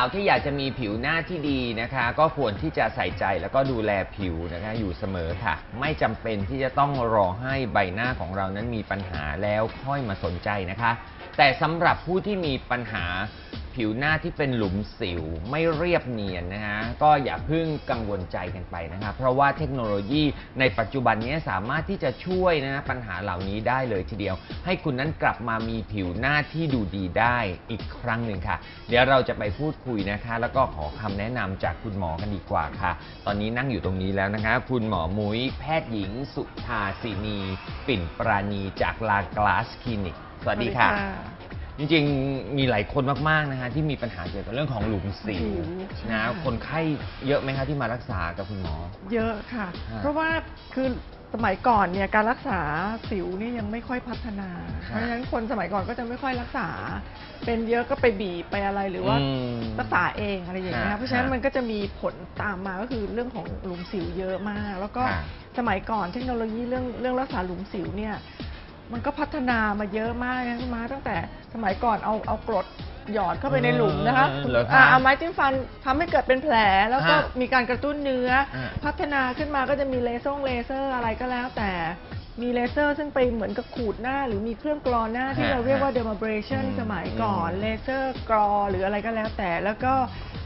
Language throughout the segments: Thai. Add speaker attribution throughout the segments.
Speaker 1: สาวที่อยากจะมีผิวหน้าที่ดีนะคะ ก็ควรที่จะใส่ใจแล้วก็ดูแลผิวนะคะอยู่เสมอค่ะ ไม่จำเป็นที่จะต้องรอให้ใบหน้าของเรานั้นมีปัญหาแล้วค่อยมาสนใจนะคะ แต่สำหรับผู้ที่มีปัญหา ผิวหน้าที่เป็นหลุมสิวไม่เรียบเนียนนะคะก็อย่าเพิ่งกังวลใจกันไปนะคะเพราะว่าเทคโนโลยีในปัจจุบันนี้สามารถที่จะช่วยนะปัญหาเหล่านี้ได้เลยทีเดียว ให้คุณนั้นกลับมามีผิวหน้าที่ดูดีได้อีกครั้งหนึ่งค่ะ เดี๋ยวเราจะไปพูดคุยนะคะ แล้วก็ขอคำแนะนำจากคุณหมอกันดีกว่าค่ะ ตอนนี้นั่งอยู่ตรงนี้แล้วนะคะ คุณหมอมุ้ยแพทย์หญิง สุธาสินี ปิ่นปราณีจากลากลาสคลินิกสวัสดีค่ะ จริงๆ มีหลายคนมากๆนะฮะที่มีปัญหาเกี่ยวกับเรื่องของหลุมสิว
Speaker 2: สิวใช่
Speaker 1: นะคนไข้เยอะไหมคะที่มารักษากับคุณหมอ
Speaker 2: เยอะค่ะ
Speaker 1: ฮะ
Speaker 2: เพราะว่าคือสมัยก่อนเนี่ยการรักษาสิวนี่ยังไม่ค่อยพัฒนา เพราะฉะนั้นคนสมัยก่อนก็จะไม่ค่อยรักษา เป็นเยอะก็ไปบีบไปอะไรหรือว่า
Speaker 1: ม
Speaker 2: รักษาเองอะไรอย่างเงี้ย
Speaker 1: ฮะ
Speaker 2: เพราะฉะนั้น
Speaker 1: ฮะ
Speaker 2: มันก็จะมีผลตามมาก็คือเรื่องของหลุมสิวเยอะมาก แล้วก็
Speaker 1: ค่ะ
Speaker 2: สมัยก่อนเทคโนโลยีเรื่องเรื่องรักษาหลุมสิวเนี่ย มันก็พัฒนามาเยอะมากนะคุณมาตั้งแต่สมัยก่อนเอาเอากรดหยอดเข้าไปในหลุมนะคะ
Speaker 1: เออเหรอคะ
Speaker 2: อ่าเอาไม้จิ้มฟันทำให้เกิดเป็นแผล แล้วก็
Speaker 1: ฮะ
Speaker 2: มีการกระตุ้นเนื้อ
Speaker 1: ฮะ
Speaker 2: พัฒนาขึ้นมาก็จะมีเลเซอร์เลเซอร์อะไรก็แล้วแต่มีเลเซอร์ซึ่งไปเหมือนกับขูดหน้า หรือมีเครื่องกรอหน้าที่
Speaker 1: ฮะ
Speaker 2: เราเรียกว่า
Speaker 1: ฮะ
Speaker 2: dermabrasion
Speaker 1: อืม
Speaker 2: สมัยก่อน
Speaker 1: อืม
Speaker 2: เลเซอร์กรอหรืออะไรก็แล้วแต่ แล้วก็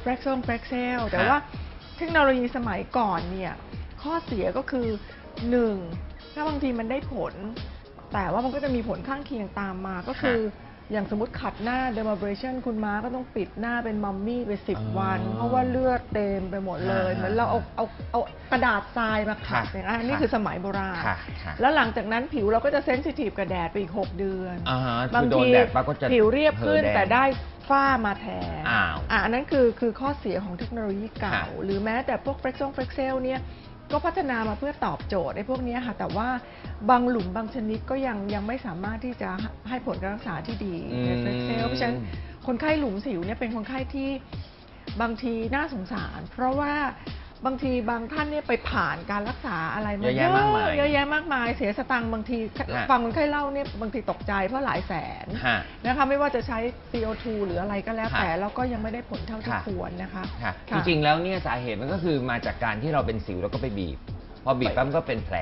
Speaker 2: f r a c t i o n f r a c t i l แต่
Speaker 1: ฮะ
Speaker 2: ว่า เทคโนโลยีสมัยก่อนเนี่ยข้อเสียก็คือหนึ่งถ้าบางทีมันได้ผล แต่ว่ามันก็จะมีผลข้างเคียงตามมาก็คือ อย่างสมมติขัดหน้า dermabrasion คุณม้าก็ต้องปิดหน้าเป็นมัมมี่ไปสิบ
Speaker 1: อ๋อ
Speaker 2: วัน เพราะว่าเลือดเต็มไปหมดเลย
Speaker 1: ฮะ
Speaker 2: เหมือนเราเอาเอาเอากระดาษทรายมาขัด
Speaker 1: ค่ะ
Speaker 2: อย่างนั้นอันนี่
Speaker 1: ค่ะ
Speaker 2: คือสมัยโบราณ
Speaker 1: ค่ะค่ะ
Speaker 2: แล้วหลังจากนั้นผิวเราก็จะเซนซิทีฟกับแดดไปอีก 6 เดือน
Speaker 1: อ่าฮะ
Speaker 2: บาง
Speaker 1: คือโดน
Speaker 2: ที
Speaker 1: แดดปั๊บก็จะ
Speaker 2: ผิวเรียบขึ้น
Speaker 1: เผลอแดง
Speaker 2: แต่ได้ฝ้ามาแทน
Speaker 1: อ้าว
Speaker 2: อะอันนั้นคือคือข้อเสียของเทคโนโลยีเก่า
Speaker 1: ค่ะ
Speaker 2: หรือแม้แต่พวก f l e x o n f l e x e l เนี่ย ก็พัฒนามาเพื่อตอบโจทย์ไอ้พวกเนี้ยค่ะ แต่ว่าบางหลุมบางชนิดก็ยังยังไม่สามารถที่จะให้ผลการรักษาที่ดีใน f l e x e l เพราะฉะนั้นคนไข้หลุมสิวเนี่ยเป็นคนไข้ที่บางทีน่าสงสาร เพราะว่า บางทีบางท่านเนี่ยไปผ่านการรักษาอะไรมา
Speaker 1: เยอะแยะมากมาย
Speaker 2: เยอะแยะมากมายเสียสตังค์บางที
Speaker 1: ฮะ
Speaker 2: ฟังคนไข้เล่าเนี่ยบางทีตกใจเพราะหลายแสน
Speaker 1: ฮะ
Speaker 2: นะคะไม่ว่าจะใช้ CO2 หรืออะไรก็แล้ว
Speaker 1: ค่ะ
Speaker 2: แต่แล้วก็ยังไม่ได้ผลเท่าที่
Speaker 1: ค่ะ
Speaker 2: ควรนะคะ
Speaker 1: ค่ะ
Speaker 2: ค่ะ
Speaker 1: จริงๆแล้วเนี่ยสาเหตุมันก็คือมาจากการที่เราเป็นสิวแล้วก็ไปบีบ พอบีบปั๊บมันก็เป็นแผล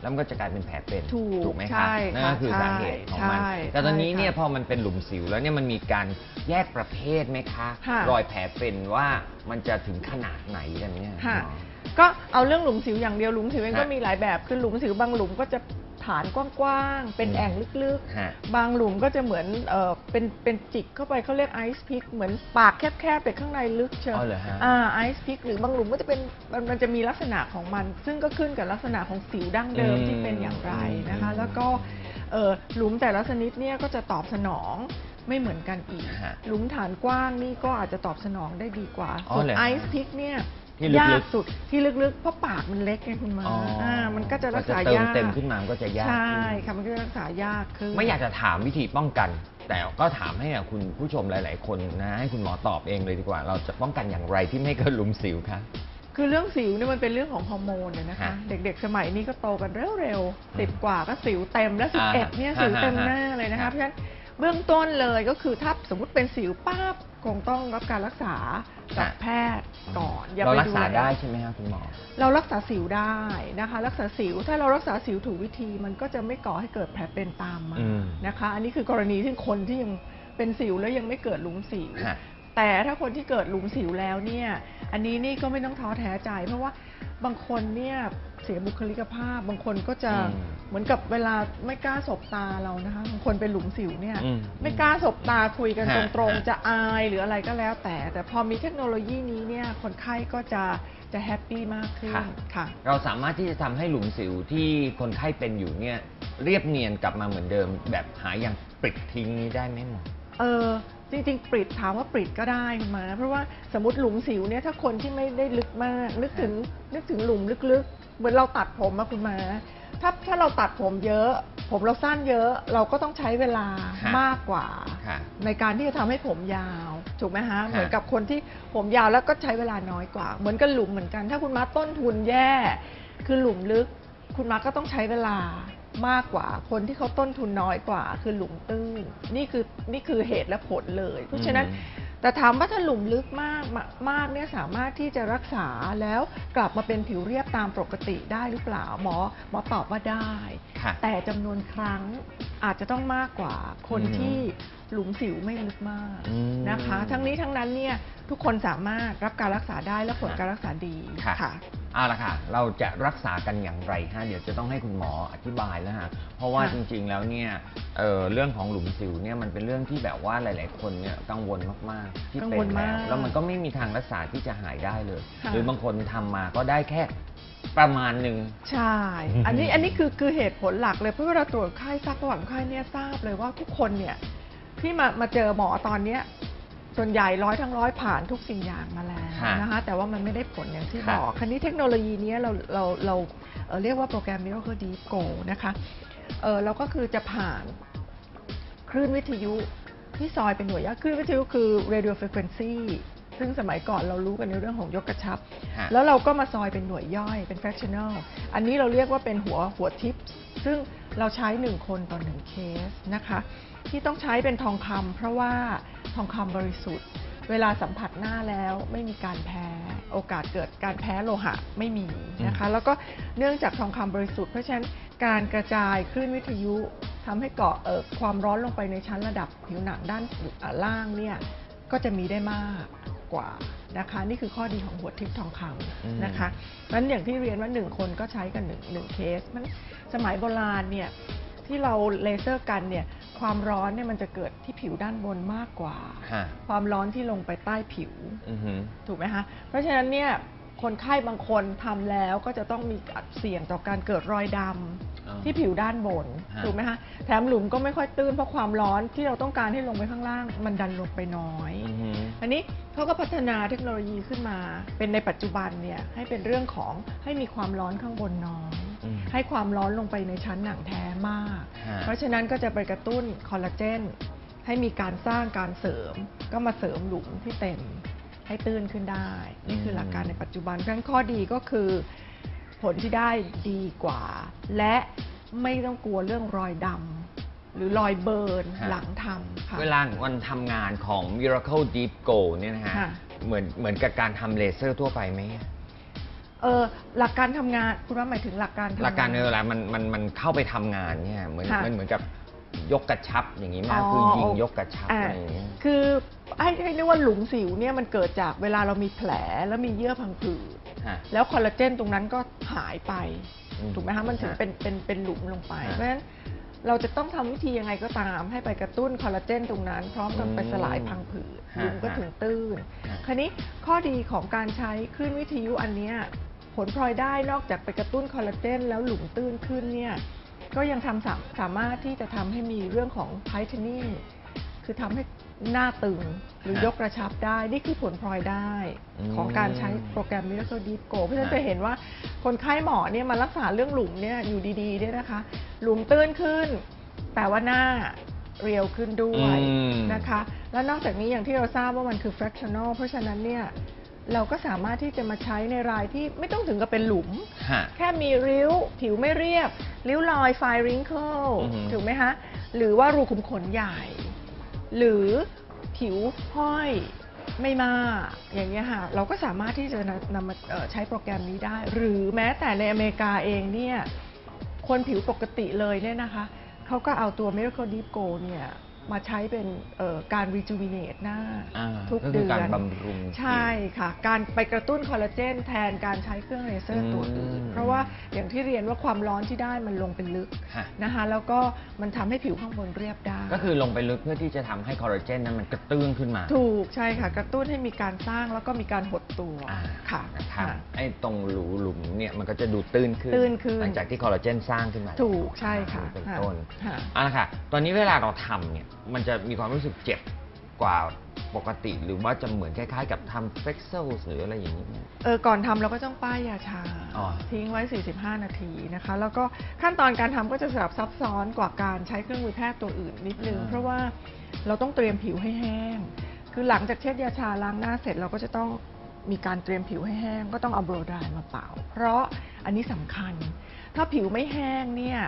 Speaker 1: แล้วมันก็จะกลายเป็นแผลเป็น
Speaker 2: ถูก
Speaker 1: ไหม
Speaker 2: ใช่
Speaker 1: คะนั่นก็คือ
Speaker 2: ค่ะ
Speaker 1: สาเหตุของมัน
Speaker 2: ใช่
Speaker 1: แต่ตอนนี้
Speaker 2: ใช่ค่ะ
Speaker 1: เนี่ยพอมันเป็นหลุมสิวแล้วเนี่ยมันมีการแยกประเภทไหมคะ
Speaker 2: ค่ะ
Speaker 1: รอยแผลเป็นว่ามันจะถึงขนาดไหนกันเนี่ย
Speaker 2: ค่ะ
Speaker 1: หมอ
Speaker 2: ก็เอาเรื่องหลุมสิวอย่างเดียวหลุมสิวเอง
Speaker 1: ฮะ
Speaker 2: ก็มีหลายแบบคือหลุมสิวบางหลุมก็จะ ฐานกว้างๆ เป็น
Speaker 1: อืม
Speaker 2: แอ่งลึก
Speaker 1: ฮะ
Speaker 2: ๆ บางหลุมก็จะเหมือนเออเป็นเป็นจิกเข้าไปเขาเรียกไอซ์พิกเหมือนปากแคบๆแต่ข้างในลึกเชียว
Speaker 1: อ๋อเหรอฮะ
Speaker 2: อ่าไอซ์พิกหรือบางหลุมก็จะเป็นมันมันจะมีลักษณะของมัน ซึ่งก็ขึ้นกับลักษณะของสิวดั้งเดิม
Speaker 1: อืม
Speaker 2: ที่เป็นอย่างไรนะคะ
Speaker 1: อืม
Speaker 2: แล้วก็เออหลุมแต่ละชนิดเนี่ยก็จะตอบสนองไม่เหมือนกันอีก
Speaker 1: ฮะ
Speaker 2: หลุมฐานกว้างนี่ก็อาจจะตอบสนองได้ดีกว่า
Speaker 1: อ๋อ
Speaker 2: ส่วน
Speaker 1: เหรอฮะ
Speaker 2: ไอซ์พิกเนี่ย
Speaker 1: ที่ลึกๆ
Speaker 2: ยากสุดที่ลึกๆ เพราะปากมันเล็กไงคุณมา
Speaker 1: อ๋ออ่า
Speaker 2: มันก็จะรักษา
Speaker 1: เติม
Speaker 2: ยาก
Speaker 1: เต็มขึ้นมามันก็จะยาก
Speaker 2: ใช่
Speaker 1: ขึ้น
Speaker 2: ค่ะมันก็จะรักษายากขึ้น
Speaker 1: ไม่อยากจะถามวิธีป้องกัน แต่ก็ถามให้กับคุณผู้ชมหลาย ๆ คนนะ ให้คุณหมอตอบเองเลยดีกว่า เราจะป้องกันอย่างไรที่ไม่ให้เกิดหลุมสิวคะ
Speaker 2: คือเรื่องสิวเนี่ยมันเป็นเรื่องของฮอร์โมนเนี่ยนะคะ
Speaker 1: ฮะ
Speaker 2: เด็กๆ สมัยนี้ก็โตกันเร็วๆสิบ
Speaker 1: อืม
Speaker 2: กว่าก็สิวเต็มแล้วสิบ
Speaker 1: อ่า
Speaker 2: เอ็ดเนี่ย
Speaker 1: ฮะ
Speaker 2: สิวเต็ม
Speaker 1: ฮะ
Speaker 2: หน้าเลยนะคะ
Speaker 1: ฮะ
Speaker 2: เพราะฉะนั้น เบื้องต้นเลยก็คือถ้าสมมติเป็นสิวป้าบคงต้องรับการรักษากับแพทย์ก่อนอย่า
Speaker 1: เรา
Speaker 2: ไป
Speaker 1: รักษา
Speaker 2: แล
Speaker 1: ได้ใช่ไหมครับคุณหมอ
Speaker 2: เรารักษาสิวได้นะคะ รักษาสิวถ้าเรารักษาสิวถูกวิธีมันก็จะไม่ก่อให้เกิดแผลเป็นตามมา
Speaker 1: อืม
Speaker 2: นะคะ อันนี้คือกรณีที่คนที่ยังเป็นสิวแล้วยังไม่เกิดหลุมสิว
Speaker 1: ฮะ
Speaker 2: แต่ถ้าคนที่เกิดหลุมสิวแล้วเนี่ย อันนี้นี่ก็ไม่ต้องท้อแท้ใจ เพราะว่า บางคนเนี่ยเสียบุคลิกภาพ บางคนก็จะ
Speaker 1: อืม
Speaker 2: เหมือนกับเวลาไม่กล้าสบตาเรานะคะบางคนเป็นหลุมสิวเนี่ย
Speaker 1: อืม
Speaker 2: ไม่กล้าสบตาคุยกัน
Speaker 1: ฮะ
Speaker 2: ตรง
Speaker 1: ฮะ
Speaker 2: ๆจะอายหรืออะไรก็แล้วแต่ แต่พอมีเทคโนโลยีนี้เนี่ยคนไข้ก็จะจะแฮปปี้มากขึ้น
Speaker 1: ค่ะ
Speaker 2: ค่ะ
Speaker 1: เราสามารถที่จะทำให้หลุมสิวที่คนไข้เป็นอยู่เนี่ยเรียบเนียนกลับมาเหมือนเดิม แบบหายอย่างปลิดทิ้งนี้ได้ไหมหมอ
Speaker 2: เออจริงๆปริดถามว่าปริดก็ได้คุณมา เพราะว่าสมมติหลุมสิวเนี่ยถ้าคนที่ไม่ได้ลึกมากนึกถึงนึกถึงหลุมลึกๆ เหมือนเราตัดผมอะคุณมา ถ้าถ้าเราตัดผมเยอะ ผมเราสั้นเยอะเราก็ต้องใช้เวลา
Speaker 1: ฮะ
Speaker 2: มากกว่า
Speaker 1: ค่ะ
Speaker 2: ในการที่จะทำให้ผมยาว ถูกไหมฮะ
Speaker 1: ฮะ
Speaker 2: เหมือนกับคนที่ผมยาวแล้วก็ใช้เวลาน้อยกว่า เหมือนกับหลุมเหมือนกัน ถ้าคุณมาต้นทุนแย่ คือหลุมลึก คุณมาก็ต้องใช้เวลา มากกว่า คนที่เขาต้นทุนน้อยกว่า คือหลุมตื้นนี่คือนี่คือเหตุและผลเลย เพราะฉะนั้น
Speaker 1: อืม
Speaker 2: แต่ถามว่าถ้าหลุมลึกมากมามากเนี่ยสามารถที่จะรักษาแล้วกลับมาเป็นผิวเรียบตามปกติได้หรือเปล่าหมอหมอตอบว่าได้
Speaker 1: ค่ะ
Speaker 2: แต่จำนวนครั้งอาจจะต้องมากกว่าคน
Speaker 1: อืม
Speaker 2: ที่หลุมสิวไม่ลึกมาก
Speaker 1: อืม
Speaker 2: นะคะ ทั้งนี้ทั้งนั้นเนี่ยทุกคนสามารถรับการรักษาได้และผลการรักษาดี
Speaker 1: ค่ะ
Speaker 2: ค่ะ
Speaker 1: เอาละค่ะ เราจะรักษากันอย่างไรฮะเดี๋ยวจะต้องให้คุณหมออธิบายแล้วฮะเพราะว่า
Speaker 2: ค่ะ
Speaker 1: จริงๆแล้วเนี่ยเอ่อเรื่องของหลุมสิวเนี่ยมันเป็นเรื่องที่แบบว่าหลายๆ คนเนี่ยกังวลมากๆที่
Speaker 2: กัง
Speaker 1: เป็
Speaker 2: วนล
Speaker 1: แล้
Speaker 2: มาวก
Speaker 1: แล้วมันก็ไม่มีทางรักษาที่จะหายได้เลย
Speaker 2: ค่ะ
Speaker 1: หรือบางคนทำมาก็ได้แค่ประมาณหนึ่ง
Speaker 2: ใช่ อันนี้ อันนี้คือคือเหตุผลหลักเลย เพราะเวลาตรวจไข้ซักประวัติคนไข้เนี่ยทราบเลยว่าทุกคนเนี่ยที่มามาเจอหมอตอนเนี้ย ส่วนใหญ่ร้อยทั้งร้อยผ่านทุกสิ่งอย่างมาแล้ว
Speaker 1: ค่ะ
Speaker 2: นะคะแต่ว่ามันไม่ได้ผลอย่างที่
Speaker 1: ค่ะ
Speaker 2: บอกคันนี้เทคโนโลยีเนี้ยเราเราเราเอ่อเรียกว่าโปรแกรม Miracle Deep Go นะคะเออเราก็คือจะผ่านคลื่นวิทยุที่ซอยเป็นหน่วยย่อยคลื่นวิทยุคือ radio frequency ซึ่งสมัยก่อนเรารู้กันในเรื่องของยกกระชับ
Speaker 1: ฮะ
Speaker 2: แล้วเราก็มาซอยเป็นหน่วยย่อยเป็น fractional อันนี้เราเรียกว่าเป็นหัวหัวทิป ซึ่ง เราใช้ 1 คนต่อ 1 เคสนะคะ ที่ต้องใช้เป็นทองคำเพราะว่าทองคำบริสุทธิ์ เวลาสัมผัสหน้าแล้วไม่มีการแพ้ โอกาสเกิดการแพ้โลหะไม่มีนะคะ แล้วก็เนื่องจากทองคำบริสุทธิ์เพราะฉะนั้นการกระจายคลื่นวิทยุทำให้เกาะเอ่อความร้อนลงไปในชั้นระดับผิวหนังด้านอ่าล่างเนี่ยก็จะมีได้มากกว่า นะคะ นี่คือข้อดีของหัวทิพย์ทองค
Speaker 1: อืมำ
Speaker 2: นะคะนั้นอย่างที่เรียนว่าหนึ่งคนก็ใช้กันหนึ่งหนึ่งเคสมันสมัยโบราณเนี่ยที่เราเลเซอร์กันเนี่ยความร้อนเนี่ยมันจะเกิดที่ผิวด้านบนมากกว่า
Speaker 1: ฮะ
Speaker 2: ความร้อนที่ลงไปใต้ผิว
Speaker 1: อือหือ
Speaker 2: ถูกไหมคะเพราะฉะนั้นเนี่ย คนไข้บางคนทำแล้วก็จะต้องมีเสี่ยงต่อการเกิดรอยดำ
Speaker 1: อ๋อ
Speaker 2: ที่ผิวด้านบน
Speaker 1: ฮะ
Speaker 2: ถูกไหมคะแถมหลุมก็ไม่ค่อยตื้นเพราะความร้อนที่เราต้องการให้ลงไปข้างล่าง มันดันลงไปน้อย
Speaker 1: อือหือ
Speaker 2: อันนี้เขาก็พัฒนาเทคโนโลยีขึ้นมา เป็นในปัจจุบันเนี่ยให้เป็นเรื่องของให้มีความร้อนข้างบนน้อย
Speaker 1: อืม
Speaker 2: ให้ความร้อนลงไปในชั้นหนังแท้มาก
Speaker 1: ฮะ
Speaker 2: เพราะฉะนั้นก็จะไปกระตุ้นคอลลาเจนให้มีการสร้างการเสริม ก็มาเสริมหลุมที่เต็ม ให้ตื้นขึ้นได้ นี่คือหลักการในปัจจุบันเพราะฉะนั้นข้อดีก็คือผลที่ได้ดีกว่า และไม่ต้องกลัวเรื่องรอยดำหรือรอยเบิร์น
Speaker 1: ฮะ
Speaker 2: หลังทำค่ะ
Speaker 1: เวลาวันทำงานของ Miracle Deep Go เนี่ยนะฮะ
Speaker 2: ค่ะ
Speaker 1: เหมือนเหมือนกับการทำเลเซอร์ทั่วไปไหม
Speaker 2: เออหลักการทำงานคุณว่าหมายถึงหลักการทำงน
Speaker 1: หลักการเวลามันมันมันเข้าไปทำงานเนี่ยเหมือน
Speaker 2: ค่ะ
Speaker 1: มันเหมือนกับ ยกกระชับอย่างนี้มาก
Speaker 2: อ๋อ
Speaker 1: คือยิง
Speaker 2: โอเค
Speaker 1: ยกกระชับ
Speaker 2: อ่า
Speaker 1: อะไรอย่างเงี้ย
Speaker 2: คือให้ให้เรียกว่าหลุมสิวเนี่ยมันเกิดจากเวลาเรามีแผลแล้วมีเยื่อพังผืด
Speaker 1: ฮะ
Speaker 2: แล้วคอลลาเจนตรงนั้นก็หายไป
Speaker 1: อืม
Speaker 2: ถูกไหมคะมันถึง
Speaker 1: ฮะ
Speaker 2: เป็นเป็นเป็นหลุมลงไป
Speaker 1: ฮะ
Speaker 2: เพราะฉะนั้นเราจะต้องทำวิธียังไงก็ตามให้ไปกระตุ้นคอลลาเจนตรงนั้น พร้อมกับ
Speaker 1: อืม
Speaker 2: ไปสลายพังผืด
Speaker 1: ฮะ
Speaker 2: หลุมก็ถึงตื้น
Speaker 1: ฮะ
Speaker 2: คราวนี้ข้อดีของการใช้คลื่นวิทยุอันเนี้ยผลพลอยได้นอกจากไปกระตุ้นคอลลาเจนแล้วหลุมตื้นขึ้นเนี่ย ก็ยังทำสาสามารถที่จะทำให้มีเรื่องของไทเทนิ่งคือทำให้หน้าตึงหรือ
Speaker 1: ฮะ
Speaker 2: ยกกระชับได้ นี่คือผลพลอยได้
Speaker 1: อืม
Speaker 2: ของการใช้โปรแกรม Miracle Deep Go เพราะฉะนั้น
Speaker 1: ฮะ
Speaker 2: จะเห็นว่าคนไข้หมอเนี่ยมารักษาเรื่องหลุมเนี่ยอยู่ดีๆเนี่ยนะคะ หลุมตื้นขึ้น แต่ว่าหน้าเรียวขึ้นด้วย
Speaker 1: อืม
Speaker 2: นะคะ แล้วนอกจากนี้อย่างที่เราทราบว่ามันคือ fractional เพราะฉะนั้นเนี่ย เราก็สามารถที่จะมาใช้ในรายที่ไม่ต้องถึงกับเป็นหลุม
Speaker 1: ฮะ
Speaker 2: แค่มีริ้ว ผิวไม่เรียบ ริ้วรอยไฟริงเคิล
Speaker 1: อือหือ
Speaker 2: ถูกไหมคะ หรือว่ารูขุมขนใหญ่ หรือผิวห้อยไม่มากอย่างเงี้ยค่ะ เราก็สามารถที่จะนำนำมาเอ่อใช้โปรแกรมนี้ได้ หรือแม้แต่ในอเมริกาเองเนี่ย คนผิวปกติเลยเนี่ยนะคะ เขาก็เอาตัว Miracle Deep Go เนี่ย มาใช้เป็นเอ่อการ rejuvenate หน้า
Speaker 1: อ่า
Speaker 2: ทุก
Speaker 1: ก็
Speaker 2: เดื
Speaker 1: คือ
Speaker 2: อน
Speaker 1: การบำรุง
Speaker 2: ใช่ค่ะ การไปกระตุ้นคอลลาเจนแทนการใช้เครื่องเลเซอร์ตัวอื่น
Speaker 1: อืม
Speaker 2: เพราะว่าอย่างที่เรียนว่าความร้อนที่ได้มันลงเป็นลึก
Speaker 1: ฮะ
Speaker 2: นะคะแล้วก็มันทำให้ผิวข้างบนเรียบได้
Speaker 1: ก็คือลงไปลึกเพื่อที่จะทำให้คอลลาเจนนั้นมันกระตุ้นขึ้นมา
Speaker 2: ถูกใช่ค่ะ กระตุ้นให้มีการสร้างแล้วก็มีการหดตัว
Speaker 1: อ่า
Speaker 2: ค่ะ
Speaker 1: นะครับ
Speaker 2: ค่ะ
Speaker 1: ไอ้ตรงหลุหลุมเนี่ยมันก็จะดูตื้นขึ้น
Speaker 2: ตื้นขึ้น
Speaker 1: หลังจากที่คอลลาเจนสร้างขึ้นมา
Speaker 2: ถูกใช่ค่ะ
Speaker 1: เป็น
Speaker 2: ค่ะ
Speaker 1: ต้น
Speaker 2: ค่ะ
Speaker 1: เอาละค่ะ ตอนนี้เวลาเราทำเนี่ยมันจะมีความรู้สึกเจ็บกว่าปกติ หรือว่าจะเหมือนคล้ายๆ กับทำเฟกเซลหรืออะไรอย่างนี้ไหม
Speaker 2: เออก่อนทำเราก็ต้องป้ายยาชา
Speaker 1: อ๋อ
Speaker 2: ทิ้งไว้ 45 นาทีนะคะ แล้วก็ขั้นตอนการทำก็จะสลับซับซ้อนกว่าการใช้เครื่องมือแพทย์ตัวอื่นนิดนึง
Speaker 1: อ่า
Speaker 2: เพราะว่าเราต้องเตรียมผิวให้แห้ง คือหลังจากเช็ดยาชาล้างหน้าเสร็จเราก็จะต้องมีการเตรียมผิวให้แห้ง ก็ต้องเอาโบรไดร์มาเป่า เพราะอันนี้สำคัญ ถ้าผิวไม่แห้งเนี่ย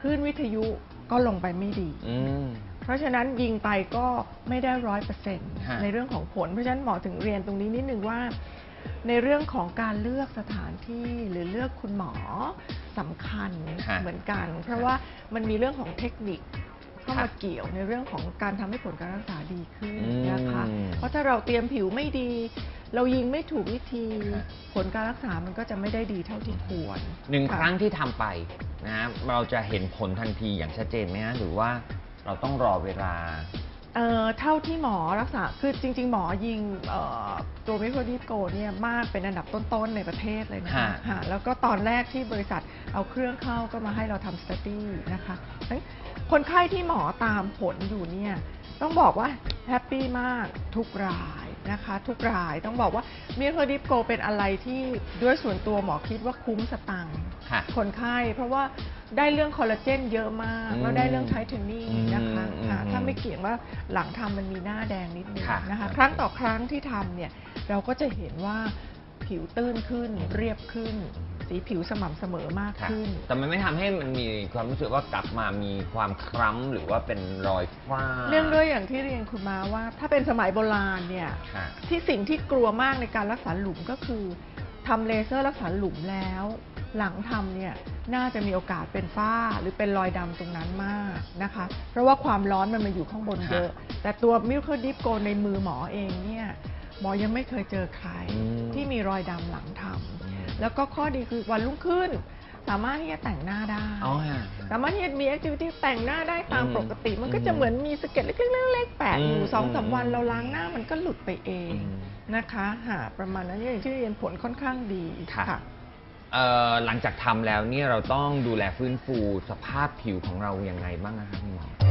Speaker 2: คลื่นวิทยุก็ลงไปไม่ดี
Speaker 1: อืม
Speaker 2: เพ ราะฉะนั้นยิงไปก็ไม่ได้ร้อยเปอร์เซ็นต์
Speaker 1: ฮะ
Speaker 2: ในเรื่องของผล เพราะฉะนั้นหมอถึงเรียนตรงนี้นิดนึงว่า ในเรื่องของการเลือกสถานที่หรือเลือกคุณหมอสำคัญ
Speaker 1: ฮะ
Speaker 2: เหมือนกัน เพราะว่ามันมีเรื่องของเทคนิคเข้ามา
Speaker 1: ค่ะ
Speaker 2: เกี่ยวในเรื่องของการทำให้ผลการรักษาดีขึ้น
Speaker 1: อืม
Speaker 2: นะคะเพราะถ้าเราเตรียมผิวไม่ดี เรายิงไม่ถูกวิธี
Speaker 1: ฮะ
Speaker 2: ผลการรักษามันก็จะไม่ได้ดีเท่าที่ควร
Speaker 1: หนึ่ง
Speaker 2: ค่ะ
Speaker 1: ครั้งที่ทำไปนะฮะเราจะเห็นผลทันทีอย่างชัดเจนไหมฮะหรือว่า เราต้องรอเวลา
Speaker 2: เอ่อเท่าที่หมอรักษาคือจริง ๆ หมอยิงเอ่อตัวมิโครดิโกเนี่ยมากเป็นอันดับต้น ๆ ในประเทศเลยนะคะ
Speaker 1: ฮะ
Speaker 2: ค่ะแล้วก็ตอนแรกที่บริษัทเอาเครื่องเข้าก็มาให้เราทำสต u d ดี้นะคะงั้นคนไข้ที่หมอตามผลอยู่เนี่ยต้องบอกว่าแฮปปี้มากทุกรายนะคะ ทุกรายต้องบอกว่ามิโครดิโกเป็นอะไรที่ด้วยส่วนตัวหมอคิดว่าคุ้มสตังค์
Speaker 1: ค่ะ
Speaker 2: คนไข้เพราะว่า ได้เรื่องคอลลาเจนเยอะมาก
Speaker 1: อืม
Speaker 2: แล้วได้เรื่องไทเทเนียมนะคะ
Speaker 1: อืม
Speaker 2: ค่ะ
Speaker 1: อืม
Speaker 2: ถ้าไม่เกี่ยงว่าหลังทำมันมีหน้าแดงนิดนึง
Speaker 1: ค่ะ
Speaker 2: นะคะ
Speaker 1: ครับ
Speaker 2: ครั้งต่อครั้งที่ทำเนี่ยเราก็จะเห็นว่าผิวตื้นขึ้น เรียบขึ้น สีผิวสม่ำเสมอมาก
Speaker 1: ค่ะ
Speaker 2: ขึ้น
Speaker 1: แต่มันไม่ทำให้มันมีความรู้สึกว่ากลับมามีความคล้ำหรือว่าเป็นรอยฝ้า
Speaker 2: เรื่องด้วยอย่างที่เรียนคุณมาว่า ถ้าเป็นสมัยโบราณเนี่ย
Speaker 1: ค่ะ
Speaker 2: ที่สิ่งที่กลัวมากในการรักษาหลุมก็คือ ทำเลเซอร์รักษาหลุมแล้ว หลังทำเนี่ยน่าจะมีโอกาสเป็นฝ้าหรือเป็นรอยดำตรงนั้นมากนะคะ เพราะว่าความร้อนมันมาอยู่ข้างบนเยอะ แต่ตัวมิลค์ดิฟโกในมือหมอเองเนี่ยหมอยังไม่เคยเจอใคร
Speaker 1: อืม
Speaker 2: ที่มีรอยดำหลังทำ
Speaker 1: อืม
Speaker 2: แล้วก็ข้อดีคือวันรุ่งขึ้น สามารถที่จะแต่งหน้าได้
Speaker 1: อ๋อฮะ
Speaker 2: สามารถที่จะมีแอคทิวิตี้แต่งหน้าได้ตาม
Speaker 1: อืม
Speaker 2: ปกติ มันก็จะ
Speaker 1: อืม
Speaker 2: เหมือนมีสะเก็ดเล็กๆๆๆแปะอยู่
Speaker 1: อืม
Speaker 2: สองสามวัน
Speaker 1: อืม
Speaker 2: เราล้างหน้ามันก็หลุดไปเอง
Speaker 1: อืม
Speaker 2: นะคะหาประมาณนั้นอย่างที่เรียนผลค่อนข้างดี
Speaker 1: ค่ะ เอ่อหลังจากทำแล้วเนี่ยเราต้องดูแลฟื้นฟูสภาพผิวของเรายังไงบ้างนะครับคุณหมอ